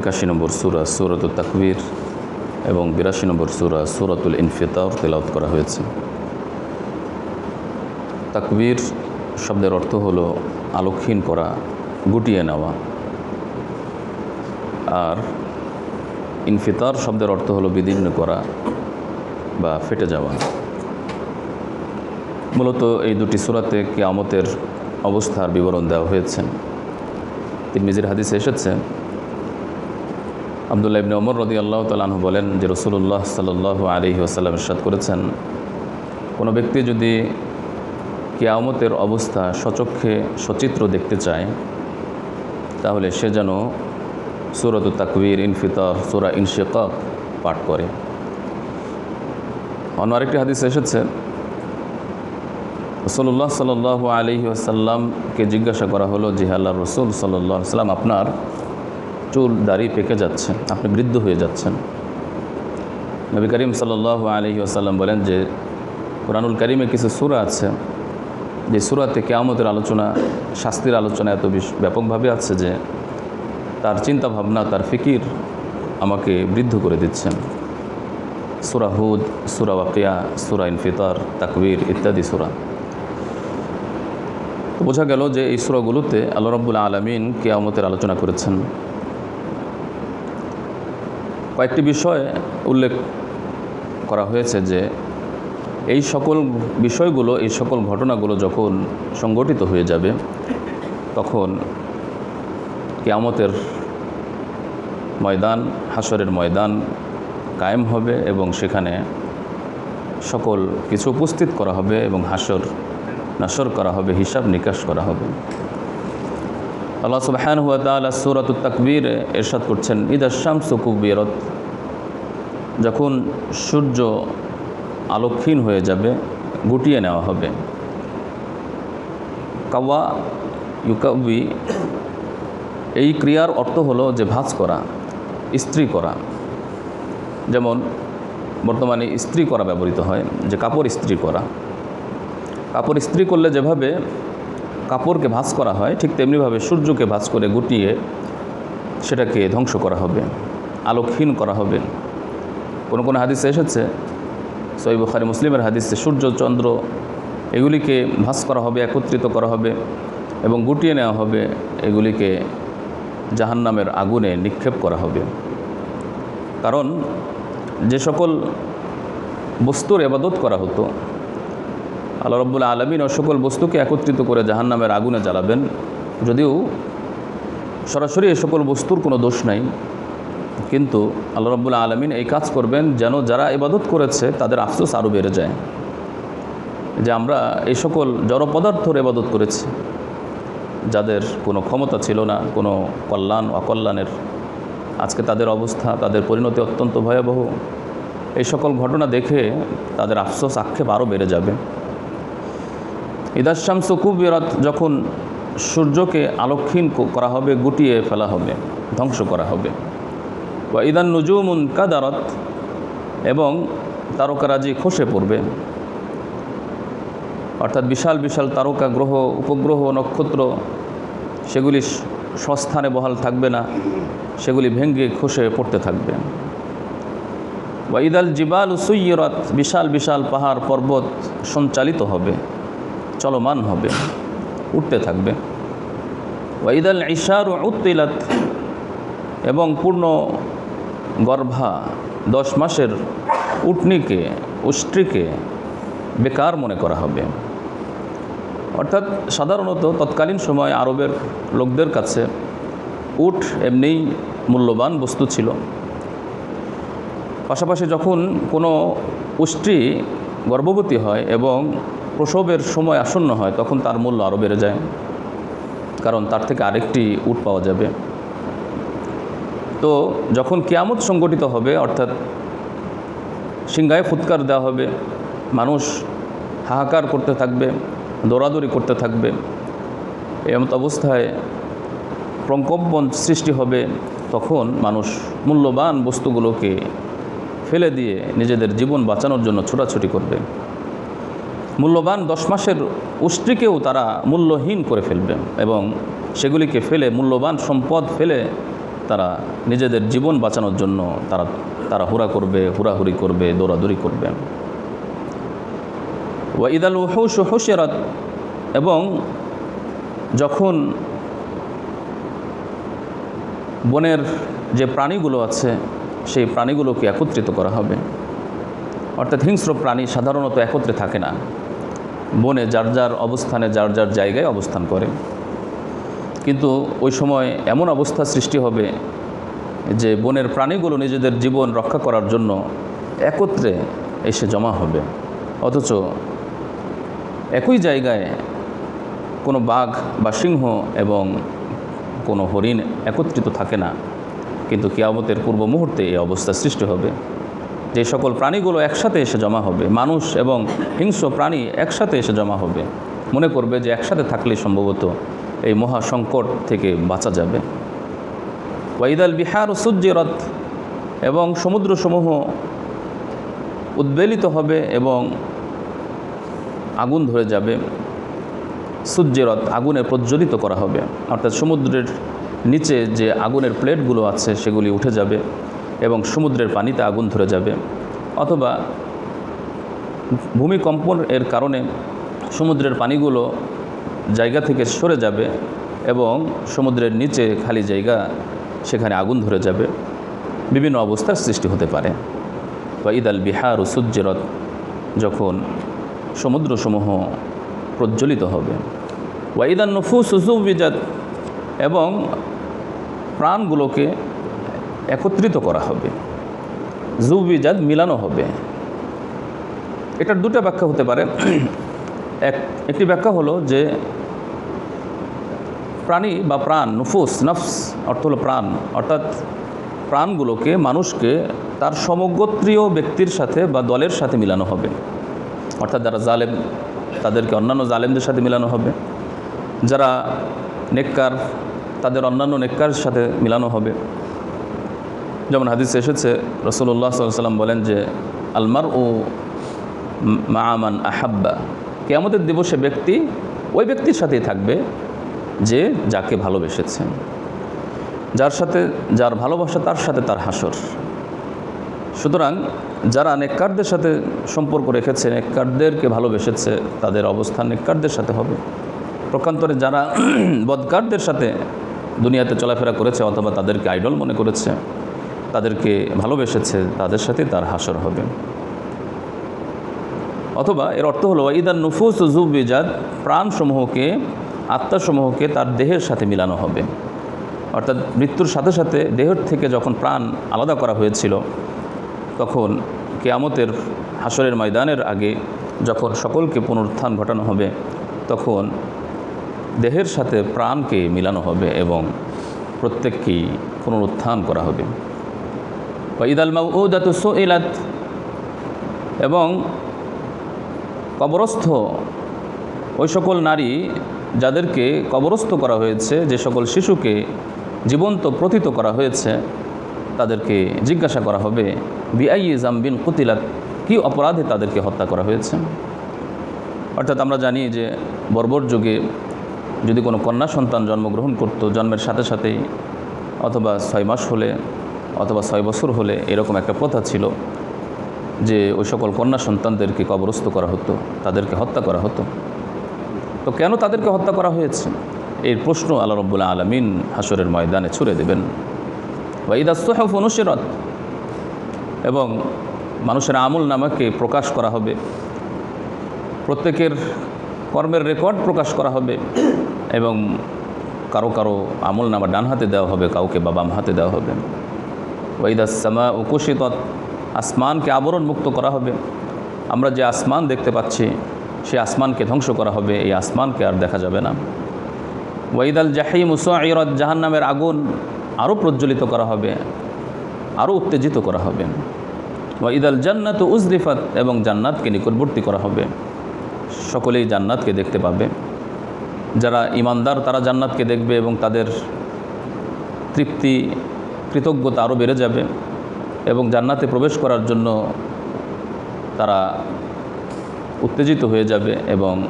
একাশি নম্বর সুরা সুরাতুল তাকবীর এবং বিরাশি নম্বর সুরা সুরতুল ইনফিতার তেলাওত করা হয়েছে। তাকবীর শব্দের অর্থ হলো আলোকহীন করা, গুটিয়ে নেওয়া। আর ইনফিতার শব্দের অর্থ হলো বিদীর্ণ করা বা ফেটে যাওয়া। মূলত এই দুটি সুরাতে কিয়ামতের অবস্থার বিবরণ দেওয়া হয়েছে। তিরমিজির হাদিসে এসেছে আবদুল্লাহ ইবনে ওমর রদি আল্লাহ তালাহু বলেন যে রসুল্লাহ সাল্লাহ আলহি আসাল্লাম ইরশাদ করেছেন, কোনো ব্যক্তি যদি কেয়ামতের অবস্থা সচক্ষে সচিত্র দেখতে চায়, তাহলে সে যেন সুরত তাকবীর, ইনফিতর, সুরা ইনশেকক পাঠ করে। অন্য আরেকটি হাদিস এসেছে রসল্লাহ সাল আলী আসাল্লামকে জিজ্ঞাসা করা হলো আল্লাহ রসুল সাল্লাহ সাল্লাম আপনার চুল দাড়ি পেকে যাচ্ছে, আপনি বৃদ্ধ হয়ে যাচ্ছেন। নবী করিম সাল্লাহ আলী আসাল্লাম বলেন যে, কোরআনুল করিমে কিছু সুরা আছে, যে সুরাতে কেয়ামতের আলোচনা, শাস্তির আলোচনা এত বেশ, ব্যাপকভাবে আছে যে, তার চিন্তা ভাবনা তার ফিকির আমাকে বৃদ্ধ করে দিচ্ছেন। সুরা হুদ, সুরা ওয়াকিয়া, সুরা ইনফিতার, তাকবীর ইত্যাদি সুরা। তো বোঝা গেল যে এই সুরাগুলোতে আল্লাহ রব্বুল আলমিন কেয়ামতের আলোচনা করেছেন। কয়েকটি বিষয় উল্লেখ করা হয়েছে যে এই সকল বিষয়গুলো, এই সকল ঘটনাগুলো যখন সংগঠিত হয়ে যাবে, তখন কেয়ামতের ময়দান হাসরের ময়দান কায়েম হবে এবং সেখানে সকল কিছু উপস্থিত করা হবে এবং হাসর নাসর করা হবে, হিসাব নিকাশ করা হবে। আল্লাহ সুবাহান হুয়া তালা সুরাত তাকবীর এরশাদ করছেন ইদাশাম সুকুবিরত যখন সূর্য আলোকহীন হয়ে যাবে, গুটিয়ে নেওয়া হবে। কাওয়া ইউকাবি এই ক্রিয়ার অর্থ হলো যে ভাঁজ করা, ইস্ত্রি করা। যেমন, বর্তমানে ইস্ত্রি করা ব্যবহৃত হয়, যে কাপড় ইস্ত্রি করা। কাপড় ইস্ত্রি করলে যেভাবে কাপড়কে ভাঁজ করা হয়, ঠিক তেমনিভাবে সূর্যকে ভাঁজ করে গুটিয়ে সেটাকে ধ্বংস করা হবে, আলোকহীন করা হবে। কোনো কোনো হাদিসে এসেছে সই বুখারি মুসলিমের হাদিসে সূর্য, চন্দ্র এগুলিকে ভাঁজ করা হবে, একত্রিত করা হবে এবং গুটিয়ে নেওয়া হবে, এগুলিকে জাহান্নামের আগুনে নিক্ষেপ করা হবে। কারণ যে সকল বস্তুর এবাদত করা হতো আল্লাহ রব্বুল আলমিন ও সকল বস্তুকে একত্রিত করে জাহান্নামের আগুনে জ্বালাবেন। যদিও সরাসরি এ সকল বস্তুর কোনো দোষ নাই, কিন্তু আল্লাহ রব্বুল আলমিন এই কাজ করবেন যেন যারা ইবাদত করেছে তাদের আফসোস আরও বেড়ে যায় যে আমরা এই সকল জড় পদার্থর ইবাদত করেছি, যাদের কোনো ক্ষমতা ছিল না, কোনো কল্যাণ, অকল্যাণের। আজকে তাদের অবস্থা, তাদের পরিণতি অত্যন্ত ভয়াবহ। এই সকল ঘটনা দেখে তাদের আফসোস, আক্ষেপ আরও বেড়ে যাবে। ইদাশামস কুবিরাত যখন সূর্যকে আলোকহীন করা হবে, গুটিয়ে ফেলা হবে, ধ্বংস করা হবে। বা ইদান নজুমুন কাদারত, এবং তারকারাজি খসে পড়বে। অর্থাৎ বিশাল বিশাল তারকা গ্রহ, উপগ্রহ, নক্ষত্র, সেগুলি সস্থানে বহাল থাকবে না, সেগুলি ভেঙ্গে খসে পড়তে থাকবে। বা ইদাল জিবাল সুইয়রত, বিশাল বিশাল পাহাড় পর্বত সঞ্চালিত হবে। চলমান হবে, উঠতে থাকবে। ওয়াইদাল ইশার উত্তিলাত, এবং পূর্ণ গর্ভা দশ মাসের উটনিকে, উষ্ট্রিকে বেকার মনে করা হবে। অর্থাৎ সাধারণত তৎকালীন সময় আরবের লোকদের কাছে উট এমনিই মূল্যবান বস্তু ছিল। পাশাপাশি যখন কোনো উষ্ট্রি গর্ভবতী হয় এবং প্রসবের সময় আসন্ন হয়, তখন তার মূল্য আরও বেড়ে যায়। কারণ তার থেকে আরেকটি উট পাওয়া যাবে। তো যখন কেয়ামত সংগঠিত হবে, অর্থাৎ সিংগায় ফুৎকার দেওয়া হবে, মানুষ হাহাকার করতে থাকবে, দৌড়াদৌড়ি করতে থাকবে এমত অবস্থায় প্রকম্পন সৃষ্টি হবে, তখন মানুষ মূল্যবান বস্তুগুলোকে ফেলে দিয়ে নিজেদের জীবন বাঁচানোর জন্য ছোটাছুটি করবে। মূল্যবান দশ মাসের উষ্ট্রিকেও তারা মূল্যহীন করে ফেলবে এবং সেগুলিকে ফেলে মূল্যবান সম্পদ ফেলে তারা নিজেদের জীবন বাঁচানোর জন্য তারা তারা হুরা করবে হুরাহুরি করবে, দৌড়াদৌড়ি করবে। ওয়াইদাল উহুশ হুশেরাত এবং যখন বনের যে প্রাণীগুলো আছে, সেই প্রাণীগুলোকে একত্রিত করা হবে। অর্থাৎ হিংস্র প্রাণী সাধারণত একত্রে থাকে না। বনে যার যার অবস্থানে, যার যার জায়গায় অবস্থান করে। কিন্তু ওই সময় এমন অবস্থা সৃষ্টি হবে যে বনের প্রাণীগুলো নিজেদের জীবন রক্ষা করার জন্য একত্রে এসে জমা হবে। অথচ একই জায়গায় কোনো বাঘ বা সিংহ এবং কোনো হরিণ একত্রিত থাকে না। কিন্তু কিয়ামতের পূর্ব মুহূর্তে এই অবস্থা সৃষ্টি হবে। যে সকল প্রাণীগুলো একসাথে এসে জমা হবে, মানুষ এবং হিংস্র প্রাণী একসাথে এসে জমা হবে, মনে করবে যে একসাথে থাকলে সম্ভবত এই মহা সংকট থেকে বাঁচা যাবে। ওয়াইদাল বিহার সূর্যরথ এবং সমুদ্রসমূহ উদ্বেলিত হবে এবং আগুন ধরে যাবে। সূর্যরথ আগুনে প্রজ্বলিত করা হবে, অর্থাৎ সমুদ্রের নিচে যে আগুনের প্লেটগুলো আছে সেগুলি উঠে যাবে। এবং সমুদ্রের পানিতে আগুন ধরে যাবে। অথবা ভূমিকম্পন এর কারণে সমুদ্রের পানিগুলো জায়গা থেকে সরে যাবে এবং সমুদ্রের নিচে খালি জায়গা সেখানে আগুন ধরে যাবে। বিভিন্ন অবস্থার সৃষ্টি হতে পারে। বা ঈদ আল বিহার ও সূর্যরথ যখন সমুদ্রসমূহ প্রজ্বলিত হবে। ওয়াইদান নফুস সুবিজাত এবং প্রাণগুলোকে একত্রিত করা হবে। জুবিজাত মিলানো হবে। এটার দুটা ব্যাখ্যা হতে পারে। এক, একটি ব্যাখ্যা হলো যে প্রাণী বা প্রাণ, নুফুস, নফস অর্থ হলো প্রাণ। অর্থাৎ প্রাণগুলোকে মানুষকে তার সমগোত্রীয় ব্যক্তির সাথে বা দলের সাথে মিলানো হবে। অর্থাৎ যারা জালেম, তাদেরকে অন্যান্য জালেমদের সাথে মিলানো হবে। যারা নেককার, তাদের অন্যান্য নেককার সাথে মিলানো হবে। যেমন হাদিস এসেছে রসুল্লাহ সাল্লাম বলেন যে আলমার ও মামান আহাব্বা। কেয়ামতের দিবসে ব্যক্তি ওই ব্যক্তির সাথেই থাকবে যে যাকে ভালোবেসেছে যার সাথে, যার ভালোবাসা তার সাথে তার হাসর। সুতরাং যারা নেককারদের সাথে সম্পর্ক রেখেছে, নেককারদেরকে ভালোবেসেছে, তাদের অবস্থান নেককারদের সাথে হবে। প্রকান্তরে যারা বদকারদের সাথে দুনিয়াতে চলাফেরা করেছে অথবা তাদেরকে আইডল মনে করেছে তাদেরকে ভালোবেসেছে, তাদের সাথে তার হাসর হবে। অথবা এর অর্থ হলো ইদার নুফুস জুবিজাদ প্রাণসমূহকে, আত্মাসমূহকে তার দেহের সাথে মিলানো হবে। অর্থাৎ মৃত্যুর সাথে সাথে দেহের থেকে যখন প্রাণ আলাদা করা হয়েছিল, তখন কেয়ামতের হাসরের ময়দানের আগে যখন সকলকে পুনরুত্থান ঘটানো হবে, তখন দেহের সাথে প্রাণকে মিলানো হবে এবং প্রত্যেককেই পুনরুত্থান করা হবে। ইদাল মাউদাত সোয়েলাত এবং কবরস্থ ওই সকল নারী যাদেরকে কবরস্থ করা হয়েছে, যে সকল শিশুকে জীবন্ত প্রথিত করা হয়েছে, তাদেরকে জিজ্ঞাসা করা হবে বিআই জাম্বিন কুতিলাত, কি অপরাধে তাদেরকে হত্যা করা হয়েছে? অর্থাৎ আমরা জানি যে বর্বর যুগে যদি কোনো কন্যা সন্তান জন্মগ্রহণ করত, জন্মের সাথে সাথেই অথবা ছয় মাস হলে অথবা ছয় বছর হলে এরকম একটা প্রথা ছিল যে ওই সকল কন্যা সন্তানদেরকে কবরস্থ করা হতো, তাদেরকে হত্যা করা হতো। তো কেন তাদেরকে হত্যা করা হয়েছে? এই প্রশ্ন আল্লাহ রব্বুল্লাহ আলমিন হাসরের ময়দানে ছুড়ে দেবেন। ওয়াইদা সোহেফ অনুসিরত এবং মানুষের আমল নামাকে প্রকাশ করা হবে। প্রত্যেকের কর্মের রেকর্ড প্রকাশ করা হবে, এবং কারও কারও আমল নামা ডান হাতে দেওয়া হবে, কাউকে বা বাম হাতে দেওয়া হবে। ওয়াইদাসমা উকুশিত আসমানকে আবরণ মুক্ত করা হবে। আমরা যে আসমান দেখতে পাচ্ছি সে আসমানকে ধ্বংস করা হবে, এই আসমানকে আর দেখা যাবে না। ওয়াইদাল জাহি মুসাইরত জাহান নামের আগুন আরও প্রজ্বলিত করা হবে আরও উত্তেজিত করা হবে। ওয়াইদাল জান্নাত উজরিফাত এবং জান্নাতকে নিকটবর্তী করা হবে। সকলেই জান্নাতকে দেখতে পাবে। যারা ইমানদার, তারা জান্নাতকে দেখবে এবং তাদের তৃপ্তি কৃতজ্ঞতা আরও বেড়ে যাবে এবং জান্নাতে প্রবেশ করার জন্য তারা উত্তেজিত হয়ে যাবে এবং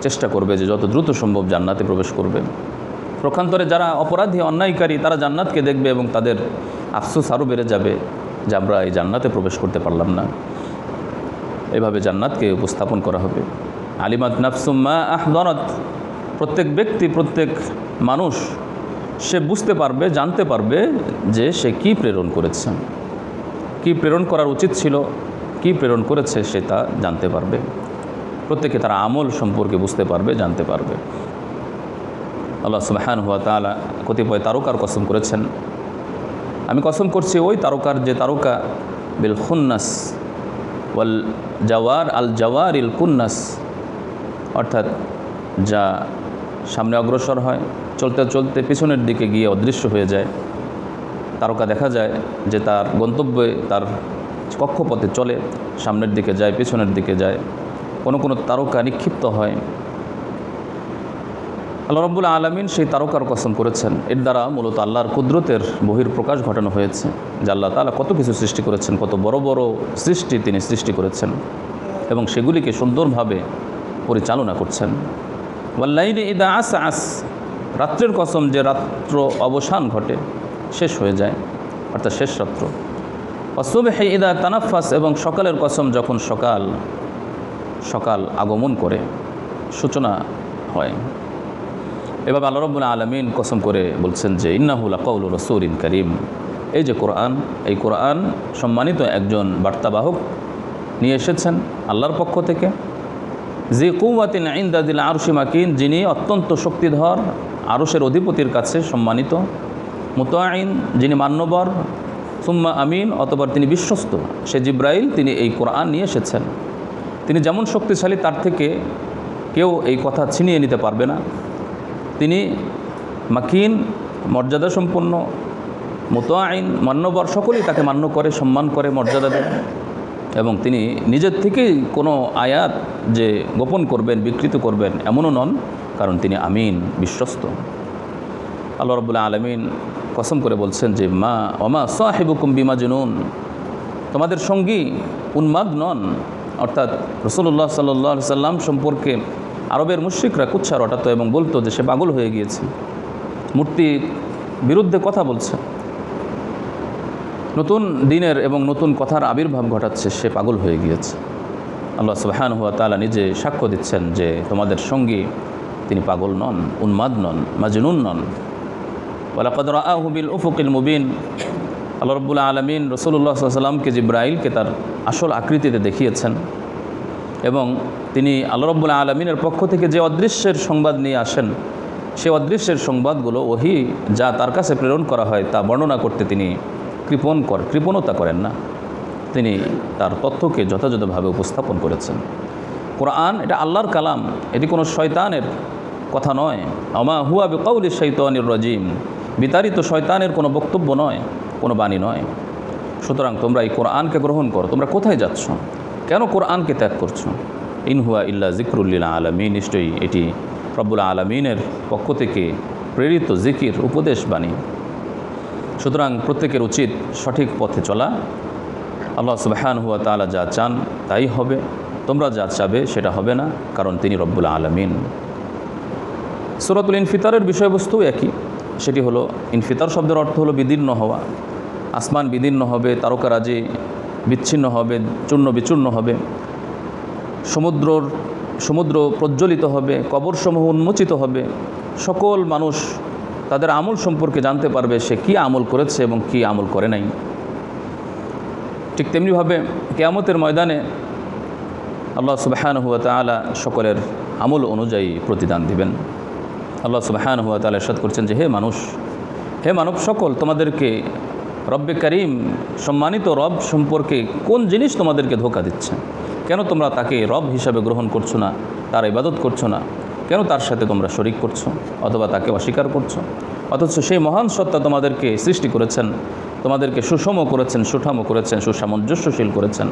চেষ্টা করবে যে যত দ্রুত সম্ভব জান্নাতে প্রবেশ করবে। প্রখান্তরে যারা অপরাধী, অন্যায়কারী, তারা জান্নাতকে দেখবে এবং তাদের আফসোস আরও বেড়ে যাবে যে আমরা এই জান্নাতে প্রবেশ করতে পারলাম না। এভাবে জান্নাতকে উপস্থাপন করা হবে। আলিমাত নাফসুম্মা আহদনত প্রত্যেক ব্যক্তি, প্রত্যেক মানুষ সে বুঝতে পারবে, জানতে পারবে যে সে কি প্রেরণ করেছে। কি প্রেরণ করার উচিত ছিল, কি প্রেরণ করেছে সে তা জানতে পারবে। প্রত্যেকে তার আমল সম্পর্কে বুঝতে পারবে, জানতে পারবে। আল্লাহ সুবাহান হুয়া তালা কতিপয় তারকার কসম করেছেন। আমি কসম করছি ওই তারকার যে তারকা, বিল খুন্নাস ওয়াল জাওয়ার, আল জাওয়ার ইল কুন্নাস, অর্থাৎ যা সামনে অগ্রসর হয়। চলতে চলতে পিছনের দিকে গিয়ে অদৃশ্য হয়ে যায়। তারকা দেখা যায় যে তার গন্তব্যে তার কক্ষপথে চলে, সামনের দিকে যায়, পিছনের দিকে যায়। কোনো কোনো তারকা নিক্ষিপ্ত হয়। আল্লাহ রব্বুল আলমিন সেই তারকার কসম করেছেন। এর দ্বারা মূলত আল্লাহর কুদরতের বহির প্রকাশ ঘটানো হয়েছে, যে আল্লাহ তালা কত কিছু সৃষ্টি করেছেন, কত বড় বড় সৃষ্টি তিনি সৃষ্টি করেছেন এবং সেগুলিকে সুন্দরভাবে পরিচালনা করছেন। ওয়াল্লাইনে ইদা আস আস রাত্রের কসম যে রাত্র অবসান ঘটে, শেষ হয়ে যায়, অর্থাৎ শেষ রাত্র। অসুবে ইদা তানাফাস এবং সকালের কসম যখন সকাল সকাল আগমন করে, সূচনা হয়। এভাবে আল্লাহ রব্বুল আলমিন কসম করে বলছেন যে ইন্নাহুল কৌল রসুরিন করিম। এই যে কোরআন, এই কোরআন সম্মানিত একজন বার্তাবাহক নিয়ে এসেছেন আল্লাহর পক্ষ থেকে। যে কৌয়াতিন ইন্দাদিল আরশি মাকিন, যিনি অত্যন্ত শক্তিধর আরশের অধিপতির কাছে সম্মানিত মুতাইন যিনি মান্যবর, সুম্মা আমিন অতবার তিনি বিশ্বস্ত। সে জিব্রাইল তিনি এই কোরআন নিয়ে এসেছেন। তিনি যেমন শক্তিশালী, তার থেকে কেউ এই কথা ছিনিয়ে নিতে পারবে না। তিনি মাকিন মর্যাদা সম্পন্ন মোতাইন মান্যবর, সকলেই তাকে মান্য করে, সম্মান করে, মর্যাদা দেয় এবং তিনি নিজের থেকেই কোনো আয়াত যে গোপন করবেন, বিকৃত করবেন, এমনও নন। কারণ তিনি আমিন, বিশ্বস্ত। আল্লাহ রবুল্লাহ আলমিন কসম করে বলছেন যে, মা অমা সাহেবুকুম বিমা জুনুন তোমাদের সঙ্গী উন্মাদ নন। অর্থাৎ রসুল্লাহ সাল্লাহ সাল্লাম সম্পর্কে আরবের মুশ্রিকরা কুচ্ছা রটাতো এবং বলতো যে, সে পাগল হয়ে গিয়েছে। মূর্তি বিরুদ্ধে কথা বলছে। নতুন দিনের এবং নতুন কথার আবির্ভাব ঘটাচ্ছে, সে পাগল হয়ে গিয়েছে। আল্লাহ সুবাহান হুয়া তালা নিজে সাক্ষ্য দিচ্ছেন যে, তোমাদের সঙ্গী তিনি পাগল নন, উন্মাদ নন, মাজনুন নন। ওয়ালাকদর আহবিল উফুকিল মুবিন। আল্লাহ রব্বুল আলমিন রসুল্লাহ সাল্লামকে জিব্রাইলকে তার আসল আকৃতিতে দেখিয়েছেন এবং তিনি আল্লাহ রব্বুল আলমিনের পক্ষ থেকে যে অদৃশ্যের সংবাদ নিয়ে আসেন সে অদৃশ্যের সংবাদগুলো ওহি যা তার কাছে প্রেরণ করা হয় তা বর্ণনা করতে তিনি কৃপণ কর, কৃপণতা করেন না। তিনি তার তথ্যকে যথাযথভাবে উপস্থাপন করেছেন। কোরআন এটা আল্লাহর কালাম, এটি কোনো শয়তানের কথা নয়। আমা হুয়া বেকাউলি শৈতানির রাজিম। বিতাড়িত শয়তানের কোনো বক্তব্য নয়, কোনো বাণী নয়। সুতরাং তোমরা এই কোরআনকে গ্রহণ করো। তোমরা কোথায় যাচ্ছ? কেন কোরআনকে ত্যাগ করছ? ইনহুয়া ইল্লা জিক্রুল্লিলা আলমী নিশ্চয়ই এটি রব্বুল আলমিনের পক্ষ থেকে প্রেরিত জিকির উপদেশ বাণী। সুতরাং প্রত্যেকের উচিত সঠিক পথে চলা। আল্লাহ সুবাহান হুয়া তালা যা চান তাই হবে। তোমরা যা চাবে সেটা হবে না, কারণ তিনি রব্বুল আলমিন। সুরাতুল ইনফিতারের বিষয়বস্তু একই। সেটি হলো, ইনফিতার শব্দের অর্থ হলো বিদীর্ণ হওয়া। আসমান বিদীর্ণ হবে, তারকারাজি বিচ্ছিন্ন হবে, চূর্ণ বিচূর্ণ হবে। সমুদ্রর, সমুদ্র প্রজ্বলিত হবে, কবরসমূহ উন্মোচিত হবে। সকল মানুষ তাদের আমল সম্পর্কে জানতে পারবে সে কি আমল করেছে এবং কি আমল করে নাই। ঠিক তেমনিভাবে কেয়ামতের ময়দানে আল্লাহ সুবাহান হুয়া তালা সকলের আমল অনুযায়ী প্রতিদান দিবেন। আল্লাহ সুবাহান হুয়া তালা এরশাদ করছেন যে, হে মানুষ, হে মানব সকল, তোমাদেরকে রব্বে করিম সম্মানিত রব সম্পর্কে কোন জিনিস তোমাদেরকে ধোকা দিচ্ছে? কেন তোমরা তাকে রব হিসাবে গ্রহণ করছ না? তার ইবাদত করছ না? কেন তার সাথে তোমরা শরিক করছ? অথবা তাকে অস্বীকার করছ? অথচ সেই মহান সত্তা তোমাদেরকে সৃষ্টি করেছেন, তোমাদেরকে সুষম করেছেন, সুঠাম করেছেন, সুসামঞ্জস্যশীল করেছেন।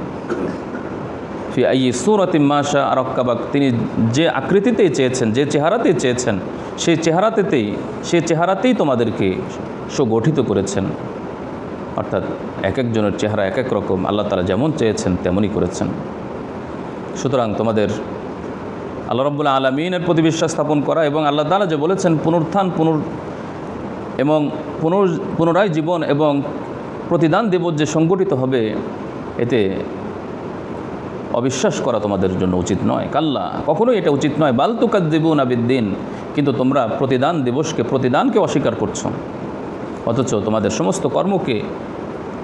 ফি আই সুরতিম মাশা আরক্কাবাক তিনি যে আকৃতিতেই চেয়েছেন, যে চেহারাতেই চেয়েছেন সেই চেহারাতেতেই সেই চেহারাতেই তোমাদেরকে সুগঠিত করেছেন। অর্থাৎ এক একজনের চেহারা এক এক রকম, আল্লাহ তালা যেমন চেয়েছেন তেমনই করেছেন। সুতরাং তোমাদের আল্লাহ রব্বুল আলমিনের প্রতি বিশ্বাস স্থাপন করা এবং আল্লাহ তালা যে বলেছেন, পুনরুত্থান, পুনর এবং পুনর, পুনরায় জীবন এবং প্রতিদান দেব যে সংগঠিত হবে, এতে অবিশ্বাস করা তোমাদের জন্য উচিত নয়। কাল্লা, কখনোই এটা উচিত নয়। বাল তুকাদ দেবু নাবিদ্দিন কিন্তু তোমরা প্রতিদান দিবসকে, প্রতিদানকে অস্বীকার করছ। অথচ তোমাদের সমস্ত কর্মকে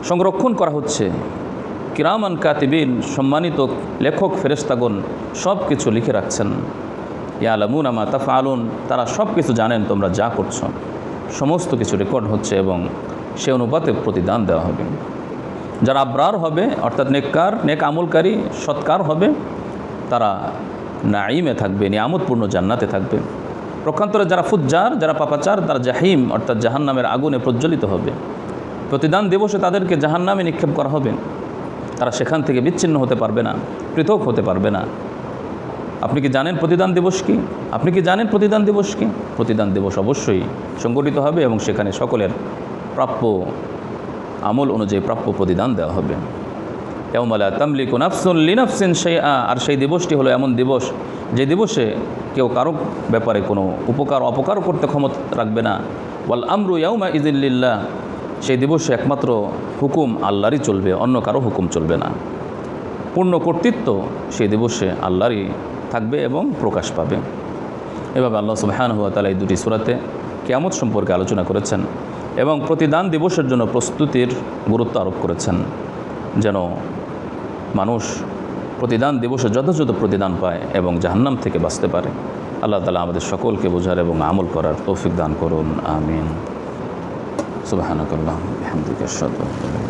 সংরক্ষণ করা হচ্ছে। কিরামান কাতিবিন, সম্মানিত লেখক ফেরেস্তাগণ সব কিছু লিখে রাখছেন। ইয়ালামুন আমা তাফা আলুন তারা সব কিছু জানেন তোমরা যা করছ। সমস্ত কিছু রেকর্ড হচ্ছে এবং সে অনুপাতে প্রতিদান দেওয়া হবে। যারা আব্রার হবে, অর্থাৎ নেককার, নেক আমলকারী, সৎকার হবে, তারা নাইমে থাকবে, নিয়ামতপূর্ণ জান্নাতে থাকবে। প্রক্ষান্তরে যারা ফুজ্জার, যারা পাপাচার, তারা জাহিম, অর্থাৎ জাহান্নামের আগুনে প্রজ্বলিত হবে। প্রতিদান দিবসে তাদেরকে জাহান্নামে নিক্ষেপ করা হবে। তারা সেখান থেকে বিচ্ছিন্ন হতে পারবে না, পৃথক হতে পারবে না। আপনি কি জানেন প্রতিদান দিবস কি? আপনি কি জানেন প্রতিদান দিবস কি? প্রতিদান দিবস অবশ্যই সংগঠিত হবে এবং সেখানে সকলের প্রাপ্য আমল অনুযায়ী প্রাপ্য প্রতিদান দেওয়া হবে। এমলা তামলিক নাফসুন লিনাফসিন সেই আর সেই দিবসটি হলো এমন দিবস যে দিবসে কেউ কারও ব্যাপারে কোনো উপকার, অপকার করতে ক্ষমতা রাখবে না। ওয়াল আমরু ইয়াউমা ইজিল্লিল্লাহ সেই দিবসে একমাত্র হুকুম আল্লাহরই চলবে, অন্য কারও হুকুম চলবে না। পূর্ণ কর্তৃত্ব সেই দিবসে আল্লাহরই থাকবে এবং প্রকাশ পাবে। এভাবে আল্লাহ সুবহান হুয়া তালা এই দুটি সুরাতে কেয়ামত সম্পর্কে আলোচনা করেছেন। এবং প্রতিদান দিবসের জন্য প্রস্তুতির গুরুত্ব আরোপ করেছেন। যেন মানুষ প্রতিদান দিবসে যথাযথ প্রতিদান পায় এবং জাহান্নাম থেকে বাঁচতে পারে। আল্লাহ তালা আমাদের সকলকে বোঝার এবং আমল করার তৌফিক দান করুন। আমিন। সুবাহানকাল্লাহ আহমদিকা